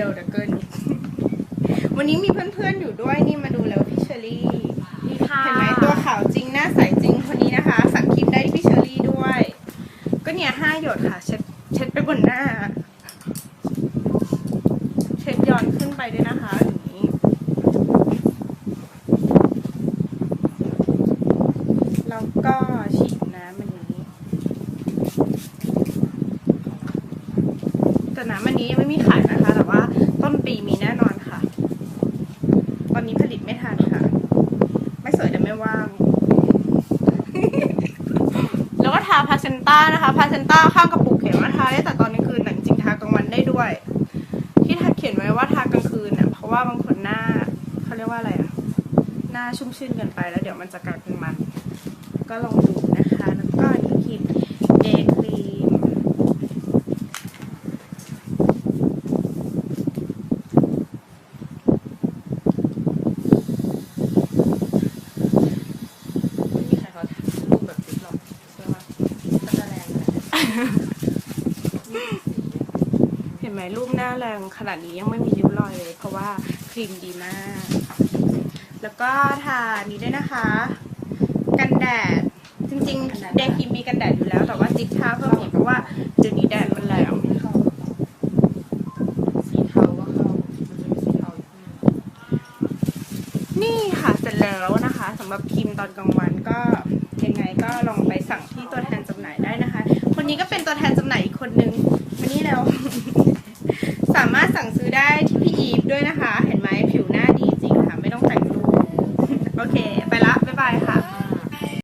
ร็วเดือเกินวันนี้มีเพื่อนๆอยู่ด้วยนี่มาดูแล้วพี่เชอรี่เห็นไหมตัวขาวจริงหน้าใสจริงคนนี้นะคะ สั่งคลิปได้พี่เชอรี่ด้วย ก็เนี่ยห้าหยดค่ะ เช็ดเช็ดไปบนหน้า เช็ดย้อนขึ้นไปด้วยนะคะ ตอนนี้ผลิตไม่ทันค่ะ ไม่สวยแต่ไม่ว่าง แล้วก็ทาพาเซนต้านะคะพาเซนต้าข้างกระปุกเขียนว่าทาได้แต่ตอนกลางคืนแต่จริงๆทากลางวันได้ด้วย ที่ทาเขียนไว้ว่าทากลางคืนเนี่ยเพราะว่าบางคนหน้าเขาเรียกว่าอะไรอะหน้าชุ่มชื่นเกินไปแล้วเดี๋ยวมันจะกลายเป็นมัน ก็ลองดูนะคะ แล้วก็อันนี้ครีมเดย์ครีม ไม่มีใครเขาถ่ายรูปแบบติ๊กหรอกใช่ไหมก็จะแรงเลย เห็นไหมรูปหน้าแรงขนาดนี้ยังไม่มีริ้วรอยเลย เพราะว่าครีมดีมาก แล้วก็ทานี้ด้วยนะคะ กันแดด จริงๆเดย์ครีมมีกันแดดอยู่แล้ว แต่ว่าจิ๊บทาเพิ่มอีกเพราะว่าเดี๋ยวนี้แดดมันแรงไม่เข้าสีเทาก็เข้ามันจะมีสีเทาอยู่ข้างในนี่ค่ะเสร็จแล้วนะคะสำหรับครีมตอนกลางวันก็ยังไงก็ล นี้ก็เป็นตัวแทนจำหน่ายอีกคนนึงมานี่แล้ว สามารถสั่งซื้อได้ที่พี่อีฟด้วยนะคะ เห็นไหมผิวหน้าดีจริงค่ะ ไม่ต้องแต่งรูปโอเค ไปละ บ๊ายบายค่ะ